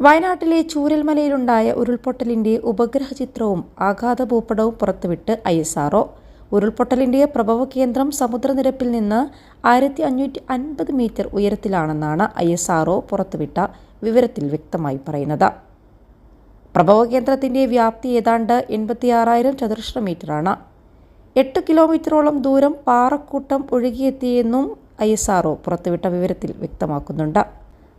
വയനാട്ടിലെ ചൂരൽമലയിലുണ്ടായ ഉരുൾപൊട്ടലിന്റെ ഉപഗ്രഹ ചിത്രവും ആഘാത ഭൂപടവും പുറത്തുവിട്ട് ഐ എസ് ആർഒ ഉരുൾപൊട്ടലിന്റെ പ്രഭവ കേന്ദ്രം സമുദ്രനിരപ്പിൽ നിന്ന് ആയിരത്തി അഞ്ഞൂറ്റി അൻപത് മീറ്റർ ഉയരത്തിലാണെന്നാണ് ഐ എസ് പുറത്തുവിട്ട വിവരത്തിൽ വ്യക്തമായി പറയുന്നത്. പ്രഭവ കേന്ദ്രത്തിന്റെ വ്യാപ്തി ഏതാണ്ട് എൺപത്തിയാറായിരം ചതുരശ്ര മീറ്ററാണ്. എട്ട് കിലോമീറ്ററോളം ദൂരം പാറക്കൂട്ടം ഒഴുകിയെത്തിയെന്നും ഐ എസ് ആർഒ പുറത്തുവിട്ട വിവരത്തിൽ വ്യക്തമാക്കുന്നുണ്ട്.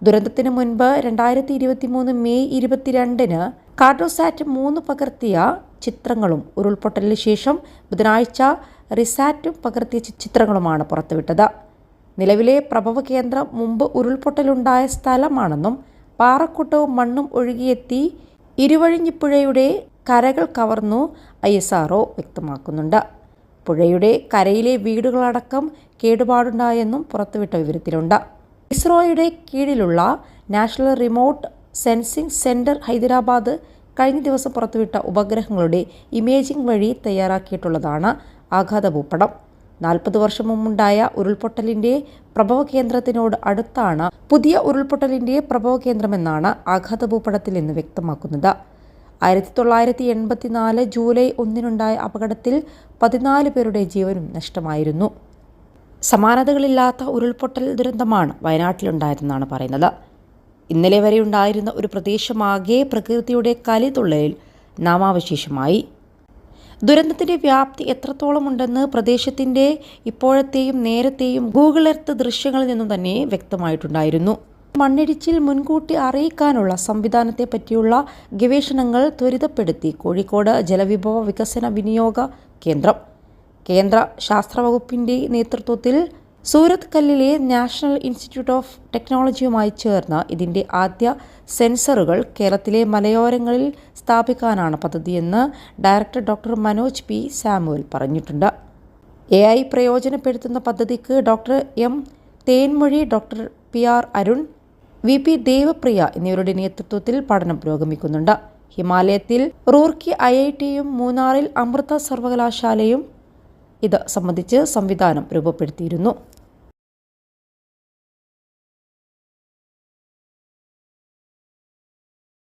ദുരന്തത്തിന് മുൻപ് രണ്ടായിരത്തി ഇരുപത്തി മൂന്ന് മെയ് ഇരുപത്തിരണ്ടിന് കാർഡോസാറ്റ് മൂന്ന് പകർത്തിയ ചിത്രങ്ങളും ഉരുൾപൊട്ടലിന് ശേഷം ബുധനാഴ്ച റിസാറ്റും പകർത്തിയ ചിത്രങ്ങളുമാണ് പുറത്തുവിട്ടത്. നിലവിലെ പ്രഭവ കേന്ദ്രം മുമ്പ് ഉരുൾപൊട്ടലുണ്ടായ സ്ഥലമാണെന്നും പാറക്കൂട്ടവും മണ്ണും ഒഴുകിയെത്തി ഇരുവഴിഞ്ഞിപ്പുഴയുടെ കരകൾ കവർന്നു ഐ എസ് ആർഒ വ്യക്തമാക്കുന്നുണ്ട്. പുഴയുടെ കരയിലെ വീടുകളടക്കം കേടുപാടുണ്ടായെന്നും പുറത്തുവിട്ട വിവരത്തിലുണ്ട്. ഇസ്രോയുടെ കീഴിലുള്ള national remote sensing centre Hyderabad കഴിഞ്ഞ ദിവസം പുറത്തുവിട്ട ഉപഗ്രഹങ്ങളുടെ ഇമേജിംഗ് വഴി തയ്യാറാക്കിയിട്ടുള്ളതാണ് ആഘാത ഭൂപടം. നാൽപ്പത് വർഷം മുമ്പുണ്ടായ ഉരുൾപൊട്ടലിന്റെ പ്രഭവ കേന്ദ്രത്തിനോട് അടുത്താണ് പുതിയ ഉരുൾപൊട്ടലിന്റെ പ്രഭവ കേന്ദ്രമെന്നാണ് ആഘാത ഭൂപടത്തിൽ നിന്ന് വ്യക്തമാക്കുന്നത്. ആയിരത്തി തൊള്ളായിരത്തി എൺപത്തിനാല് ജൂലൈ ഒന്നിനുണ്ടായ അപകടത്തിൽ പതിനാല് പേരുടെ ജീവനും നഷ്ടമായിരുന്നു. സമാനതകളില്ലാത്ത ഉരുൾപൊട്ടൽ ദുരന്തമാണ് വയനാട്ടിലുണ്ടായതെന്നാണ് പറയുന്നത്. ഇന്നലെ വരെ ഉണ്ടായിരുന്ന ഒരു പ്രദേശമാകെ പ്രകൃതിയുടെ കലിതുള്ളലിൽ നാമാവശേഷമായി. ദുരന്തത്തിന്റെ വ്യാപ്തി എത്രത്തോളമുണ്ടെന്ന് ഉണ്ടെന്ന് പ്രദേശത്തിന്റെ ഇപ്പോഴത്തെയും നേരത്തെയും ഗൂഗിൾ എർത്ത് ദൃശ്യങ്ങളിൽ നിന്നും തന്നെ വ്യക്തമായിട്ടുണ്ടായിരുന്നു. മണ്ണിടിച്ചിൽ മുൻകൂട്ടി അറിയിക്കാനുള്ള സംവിധാനത്തെ പറ്റിയുള്ള ഗവേഷണങ്ങൾ ത്വരിതപ്പെടുത്തി കോഴിക്കോട് ജലവിഭവ വികസന വിനിയോഗ കേന്ദ്രം. കേന്ദ്ര ശാസ്ത്രവകുപ്പിന്റെ നേതൃത്വത്തിൽ സൂരത് കല്ലിലെ നാഷണൽ ഇൻസ്റ്റിറ്റ്യൂട്ട് ഓഫ് ടെക്നോളജിയുമായി ചേർന്ന് ഇതിന്റെ ആദ്യ സെൻസറുകൾ കേരളത്തിലെ മലയോരങ്ങളിൽ സ്ഥാപിക്കാനാണ് പദ്ധതിയെന്ന് director doctor Manoj P Samuel പറഞ്ഞിട്ടുണ്ട്. എ ഐ പ്രയോജനപ്പെടുത്തുന്ന പദ്ധതിക്ക് doctor M Thenmozhi doctor P R Arun V P Devapriya എന്നിവരുടെ നേതൃത്വത്തിൽ പഠനം പുരോഗമിക്കുന്നുണ്ട്. ഹിമാലയത്തിൽ റൂർക്കി ഐ ഐ ടിയും മൂന്നാറിൽ അമൃത സർവകലാശാലയും ഇത് സംബന്ധിച്ച് സംവിധാനം രൂപപ്പെടുത്തിയിരുന്നു